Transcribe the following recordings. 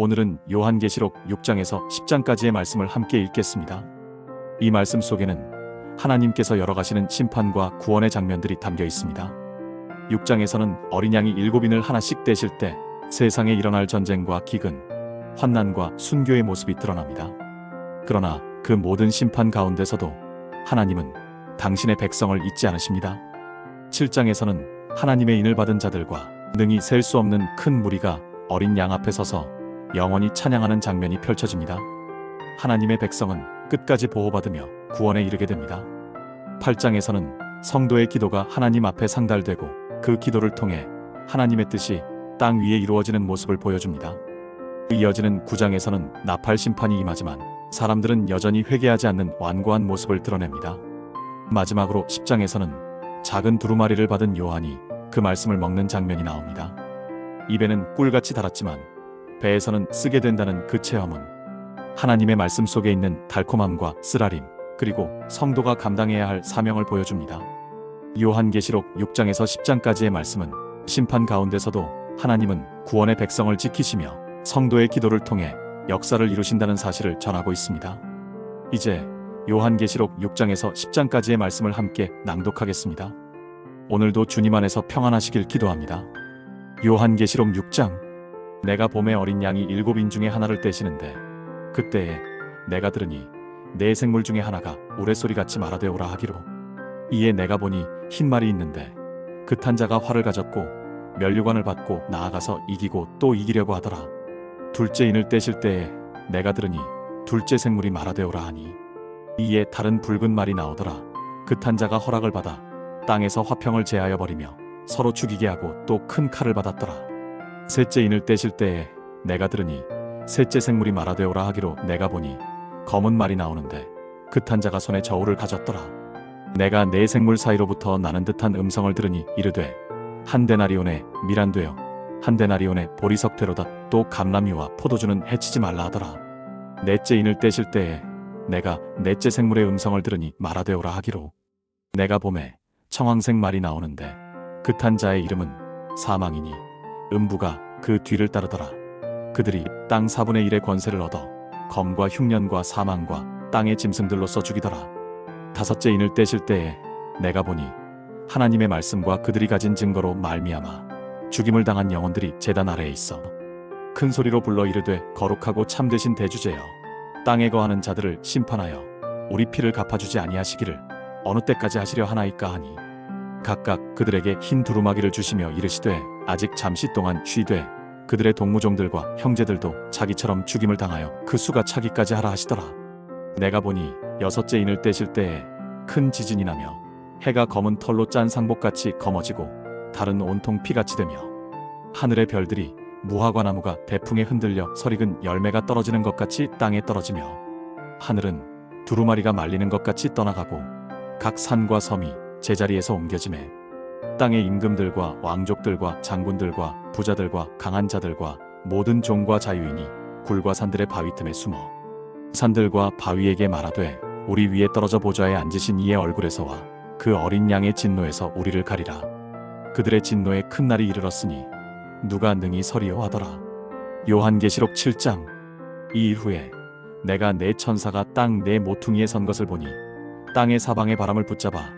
오늘은 요한계시록 6장에서 10장까지의 말씀을 함께 읽겠습니다. 이 말씀 속에는 하나님께서 열어가시는 심판과 구원의 장면들이 담겨 있습니다. 6장에서는 어린 양이 일곱인을 하나씩 떼실 때 세상에 일어날 전쟁과 기근, 환난과 순교의 모습이 드러납니다. 그러나 그 모든 심판 가운데서도 하나님은 당신의 백성을 잊지 않으십니다. 7장에서는 하나님의 인을 받은 자들과 능히 셀 수 없는 큰 무리가 어린 양 앞에 서서 영원히 찬양하는 장면이 펼쳐집니다. 하나님의 백성은 끝까지 보호받으며 구원에 이르게 됩니다. 8장에서는 성도의 기도가 하나님 앞에 상달되고 그 기도를 통해 하나님의 뜻이 땅 위에 이루어지는 모습을 보여줍니다. 이어지는 9장에서는 나팔 심판이 임하지만 사람들은 여전히 회개하지 않는 완고한 모습을 드러냅니다. 마지막으로 10장에서는 작은 두루마리를 받은 요한이 그 말씀을 먹는 장면이 나옵니다. 입에는 꿀같이 달았지만 배에서는 쓰게 된다는 그 체험은 하나님의 말씀 속에 있는 달콤함과 쓰라림 그리고 성도가 감당해야 할 사명을 보여줍니다. 요한계시록 6장에서 10장까지의 말씀은 심판 가운데서도 하나님은 구원의 백성을 지키시며 성도의 기도를 통해 역사를 이루신다는 사실을 전하고 있습니다. 이제 요한계시록 6장에서 10장까지의 말씀을 함께 낭독하겠습니다. 오늘도 주님 안에서 평안하시길 기도합니다. 요한계시록 6장 내가 봄에 어린 양이 일곱인 중에 하나를 떼시는데 그때에 내가 들으니 내 생물 중에 하나가 우레소리 같이 말하되오라 하기로. 이에 내가 보니 흰 말이 있는데 그 탄자가 활을 가졌고 면류관을 받고 나아가서 이기고 또 이기려고 하더라. 둘째 인을 떼실 때에 내가 들으니 둘째 생물이 말하되오라 하니. 이에 다른 붉은 말이 나오더라. 그 탄자가 허락을 받아 땅에서 화평을 제하여 버리며 서로 죽이게 하고 또 큰 칼을 받았더라 셋째 인을 떼실 때에 내가 들으니 셋째 생물이 말하되오라 하기로 내가 보니 검은 말이 나오는데 그 탄 자가 손에 저울을 가졌더라. 내가 네 생물 사이로부터 나는 듯한 음성을 들으니 이르되 한 데나리온에 미란되어 한 데나리온에 보리석 되로다 또 감람이와 포도주는 해치지 말라 하더라. 넷째 인을 떼실 때에 내가 넷째 생물의 음성을 들으니 말하되오라 하기로 내가 봄에 청황색 말이 나오는데 그 탄자의 이름은 사망이니 음부가 그 뒤를 따르더라. 그들이 땅 4분의 1의 권세를 얻어 검과 흉년과 사망과 땅의 짐승들로서 죽이더라. 다섯째 인을 떼실 때에 내가 보니 하나님의 말씀과 그들이 가진 증거로 말미암아 죽임을 당한 영혼들이 제단 아래에 있어 큰 소리로 불러 이르되 거룩하고 참되신 대주제여 땅에 거하는 자들을 심판하여 우리 피를 갚아주지 아니하시기를 어느 때까지 하시려 하나이까 하니 각각 그들에게 흰 두루마기를 주시며 이르시되 아직 잠시 동안 쉬되 그들의 동무종들과 형제들도 자기처럼 죽임을 당하여 그 수가 차기까지 하라 하시더라. 내가 보니 여섯째 인을 떼실 때에 큰 지진이 나며 해가 검은 털로 짠 상복같이 검어지고 달은 온통 피같이 되며 하늘의 별들이 무화과 나무가 대풍에 흔들려 설익은 열매가 떨어지는 것 같이 땅에 떨어지며 하늘은 두루마리가 말리는 것 같이 떠나가고 각 산과 섬이 제자리에서 옮겨지매 땅의 임금들과 왕족들과 장군들과 부자들과 강한 자들과 모든 종과 자유인이 굴과 산들의 바위 틈에 숨어 산들과 바위에게 말하되 우리 위에 떨어져 보좌에 앉으신 이의 얼굴에서와 그 어린 양의 진노에서 우리를 가리라. 그들의 진노에 큰 날이 이르렀으니 누가 능히 서리요 하더라. 요한계시록 7장. 이 이후에 내가 내 천사가 땅 내 모퉁이에 선 것을 보니 땅의 사방의 바람을 붙잡아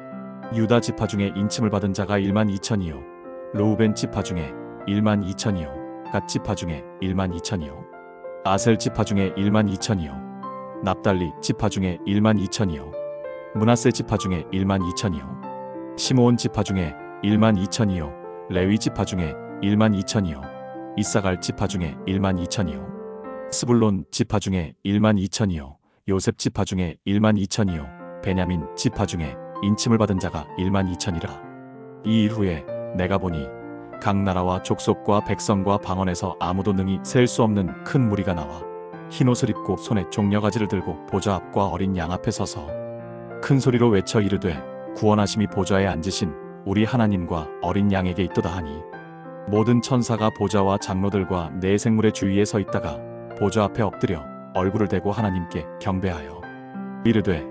유다 지파 중에 인침을 받은 자가 1만 2천이요 로우벤 지파 중에 1만 2천이요 갓 지파 중에 1만 2천이요 아셀 지파 중에 1만 2천이요 납달리 지파 중에 1만 2천이요 문하세 지파 중에 1만 2천이요 시므온 지파 중에 1만 2천이요 레위 지파 중에 1만 2천이요 이사갈 지파 중에 1만 2천이요 스불론 지파 중에 1만 2천이요 요셉 지파 중에 1만 2천이요 베냐민 지파 중에 인침을 받은 자가 1만 2천이라. 이 이후에 내가 보니 각 나라와 족속과 백성과 방언에서 아무도 능히 셀 수 없는 큰 무리가 나와 흰 옷을 입고 손에 종려가지를 들고 보좌 앞과 어린 양 앞에 서서 큰 소리로 외쳐 이르되 구원하심이 보좌에 앉으신 우리 하나님과 어린 양에게 있도다 하니 모든 천사가 보좌와 장로들과 내 생물의 주위에 서 있다가 보좌 앞에 엎드려 얼굴을 대고 하나님께 경배하여 이르되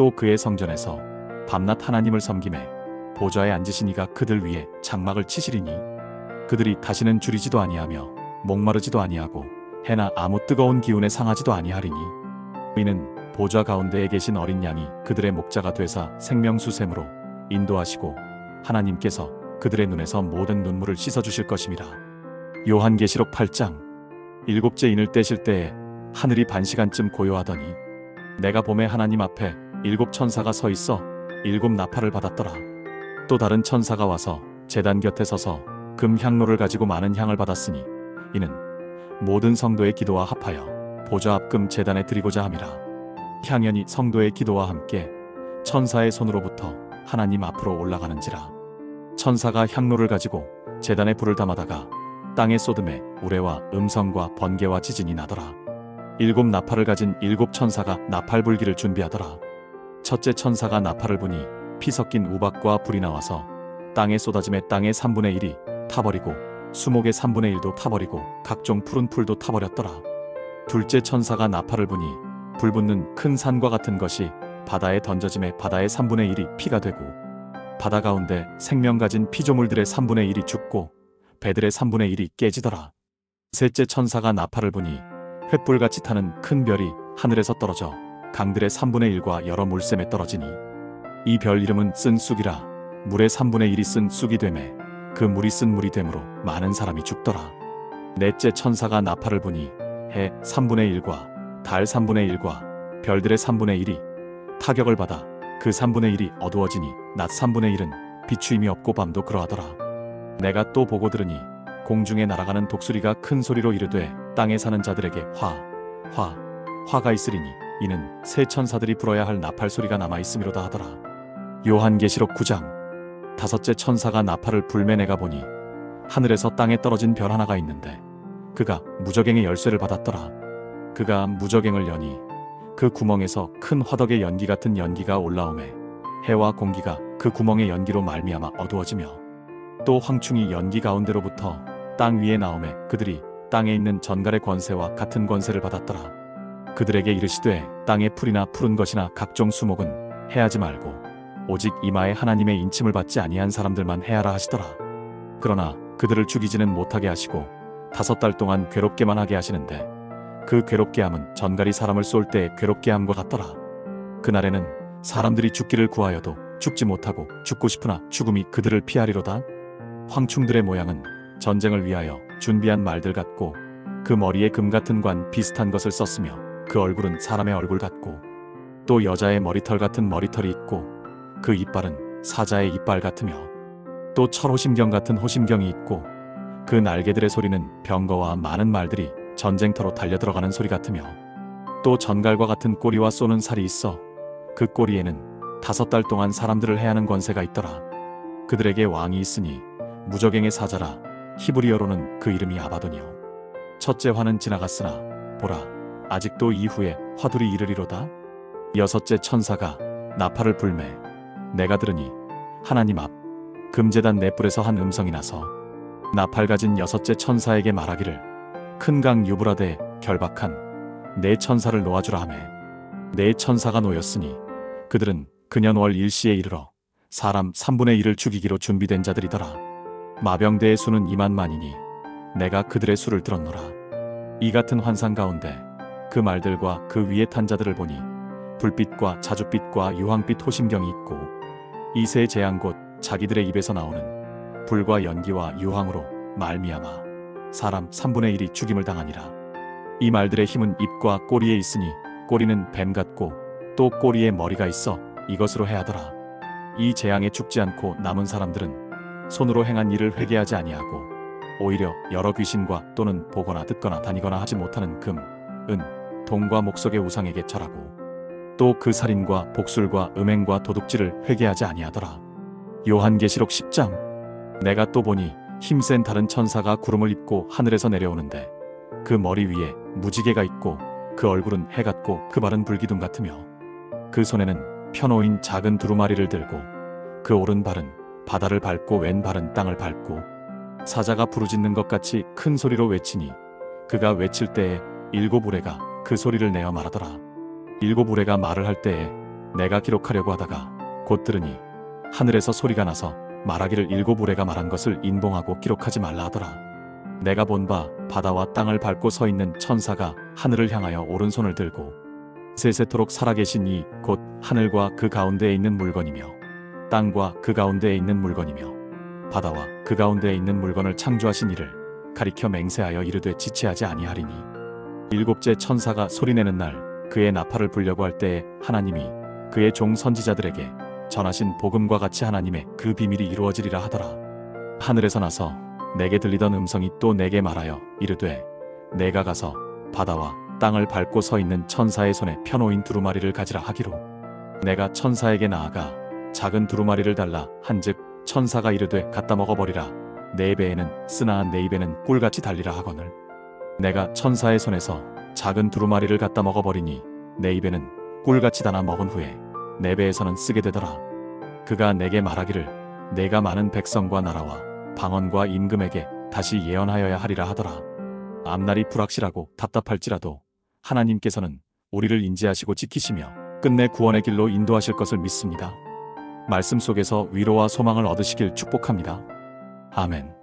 또 그의 성전에서 밤낮 하나님을 섬김에 보좌에 앉으신 이가 그들 위에 장막을 치시리니 그들이 다시는 줄이지도 아니하며 목마르지도 아니하고 해나 아무 뜨거운 기운에 상하지도 아니하리니 이는 보좌 가운데에 계신 어린 양이 그들의 목자가 되사 생명수샘으로 인도하시고 하나님께서 그들의 눈에서 모든 눈물을 씻어 주실 것임이라 요한계시록 8장 일곱째 인을 떼실 때에 하늘이 반 시간쯤 고요하더니 내가 봄에 하나님 앞에 일곱 천사가 서 있어 일곱 나팔을 받았더라. 또 다른 천사가 와서 제단 곁에 서서 금 향로를 가지고 많은 향을 받았으니 이는 모든 성도의 기도와 합하여 보좌 앞금 제단에 드리고자 함이라. 향연이 성도의 기도와 함께 천사의 손으로부터 하나님 앞으로 올라가는지라. 천사가 향로를 가지고 제단에 불을 담아다가 땅에 쏟음에 우레와 음성과 번개와 지진이 나더라. 일곱 나팔을 가진 일곱 천사가 나팔 불기를 준비하더라 첫째 천사가 나팔을 부니 피 섞인 우박과 불이 나와서 땅에 쏟아짐에 땅의 3분의 1이 타버리고 수목의 3분의 1도 타버리고 각종 푸른 풀도 타버렸더라. 둘째 천사가 나팔을 부니 불 붙는 큰 산과 같은 것이 바다에 던져짐에 바다의 3분의 1이 피가 되고 바다 가운데 생명 가진 피조물들의 3분의 1이 죽고 배들의 3분의 1이 깨지더라. 셋째 천사가 나팔을 부니 횃불같이 타는 큰 별이 하늘에서 떨어져 강들의 3분의 1과 여러 물샘에 떨어지니 이 별 이름은 쓴 쑥이라 물의 3분의 1이 쓴 쑥이 되매 그 물이 쓴 물이 되므로 많은 사람이 죽더라. 넷째 천사가 나팔을 부니 해 3분의 1과 달 3분의 1과 별들의 3분의 1이 타격을 받아 그 3분의 1이 어두워지니 낮 3분의 1은 비추임이 없고 밤도 그러하더라. 내가 또 보고 들으니 공중에 날아가는 독수리가 큰 소리로 이르되 땅에 사는 자들에게 화, 화, 화가 있으리니 이는 새 천사들이 불어야 할 나팔 소리가 남아 있음이로다 하더라. 요한계시록 9장 다섯째 천사가 나팔을 불매 내가 보니 하늘에서 땅에 떨어진 별 하나가 있는데 그가 무적행의 열쇠를 받았더라. 그가 무적행을 여니 그 구멍에서 큰 화덕의 연기 같은 연기가 올라오매 해와 공기가 그 구멍의 연기로 말미암아 어두워지며 또 황충이 연기 가운데로부터 땅 위에 나오매 그들이 땅에 있는 전갈의 권세와 같은 권세를 받았더라. 그들에게 이르시되 땅의 풀이나 푸른 것이나 각종 수목은 해하지 말고 오직 이마에 하나님의 인침을 받지 아니한 사람들만 해하라 하시더라. 그러나 그들을 죽이지는 못하게 하시고 다섯 달 동안 괴롭게만 하게 하시는데 그 괴롭게 함은 전갈이 사람을 쏠 때 괴롭게 함과 같더라. 그날에는 사람들이 죽기를 구하여도 죽지 못하고 죽고 싶으나 죽음이 그들을 피하리로다. 황충들의 모양은 전쟁을 위하여 준비한 말들 같고 그 머리에 금 같은 관 비슷한 것을 썼으며 그 얼굴은 사람의 얼굴 같고 또 여자의 머리털 같은 머리털이 있고 그 이빨은 사자의 이빨 같으며 또 철호심경 같은 호심경이 있고 그 날개들의 소리는 병거와 많은 말들이 전쟁터로 달려들어가는 소리 같으며 또 전갈과 같은 꼬리와 쏘는 살이 있어 그 꼬리에는 다섯 달 동안 사람들을 해하는 권세가 있더라. 그들에게 왕이 있으니 무적행의 사자라 히브리어로는 그 이름이 아바돈이요. 첫째 화는 지나갔으나 보라 아직도 이후에 화둘이 이르리로다. 여섯째 천사가 나팔을 불매 내가 들으니 하나님 앞 금제단 넷불에서 한 음성이 나서 나팔 가진 여섯째 천사에게 말하기를 큰 강 유브라데 결박한 네 천사를 놓아주라 하매 네 천사가 놓였으니 그들은 그년 월 일시에 이르러 사람 3분의 1을 죽이기로 준비된 자들이더라 마병대의 수는 2만 만이니 내가 그들의 수를 들었노라 이 같은 환상 가운데 그 말들과 그 위에 탄 자들을 보니 불빛과 자줏빛과 유황빛 호심경이 있고 이세 재앙 곧 자기들의 입에서 나오는 불과 연기와 유황으로 말미암아 사람 3분의 1이 죽임을 당하니라. 이 말들의 힘은 입과 꼬리에 있으니 꼬리는 뱀 같고 또 꼬리에 머리가 있어 이것으로 해하더라. 이 재앙에 죽지 않고 남은 사람들은 손으로 행한 일을 회개하지 아니하고 오히려 여러 귀신과 또는 보거나 듣거나 다니거나 하지 못하는 금, 은, 동과 목석의 우상에게 절하고 또 그 살인과 복술과 음행과 도둑질을 회개하지 아니하더라. 요한계시록 10장 내가 또 보니 힘센 다른 천사가 구름을 입고 하늘에서 내려오는데 그 머리 위에 무지개가 있고 그 얼굴은 해 같고 그 발은 불기둥 같으며 그 손에는 펴놓인 작은 두루마리를 들고 그 오른발은 바다를 밟고 왼발은 땅을 밟고 사자가 부르짖는 것 같이 큰 소리로 외치니 그가 외칠 때에 일곱 우레가 그 소리를 내어 말하더라. 일곱 우레가 말을 할 때에 내가 기록하려고 하다가 곧 들으니 하늘에서 소리가 나서 말하기를 일곱 우레가 말한 것을 인봉하고 기록하지 말라 하더라. 내가 본 바 바다와 땅을 밟고 서 있는 천사가 하늘을 향하여 오른손을 들고 세세토록 살아계신 이 곧 하늘과 그 가운데에 있는 물건이며 땅과 그 가운데에 있는 물건이며 바다와 그 가운데에 있는 물건을 창조하신 이를 가리켜 맹세하여 이르되 지체하지 아니하리니 일곱째 천사가 소리내는 날 그의 나팔을 불려고 할 때에 하나님이 그의 종 선지자들에게 전하신 복음과 같이 하나님의 그 비밀이 이루어지리라 하더라. 하늘에서 나서 내게 들리던 음성이 또 내게 말하여 이르되 내가 가서 바다와 땅을 밟고 서 있는 천사의 손에 펴놓인 두루마리를 가지라 하기로. 내가 천사에게 나아가 작은 두루마리를 달라 한즉 천사가 이르되 갖다 먹어버리라. 내 배에는 쓰나 내 입에는 꿀같이 달리라 하거늘 내가 천사의 손에서 작은 두루마리를 갖다 먹어버리니 내 입에는 꿀같이 다나 먹은 후에 내 배에서는 쓰게 되더라 그가 내게 말하기를 내가 많은 백성과 나라와 방언과 임금에게 다시 예언하여야 하리라 하더라 앞날이 불확실하고 답답할지라도 하나님께서는 우리를 인지하시고 지키시며 끝내 구원의 길로 인도하실 것을 믿습니다. 말씀 속에서 위로와 소망을 얻으시길 축복합니다. 아멘.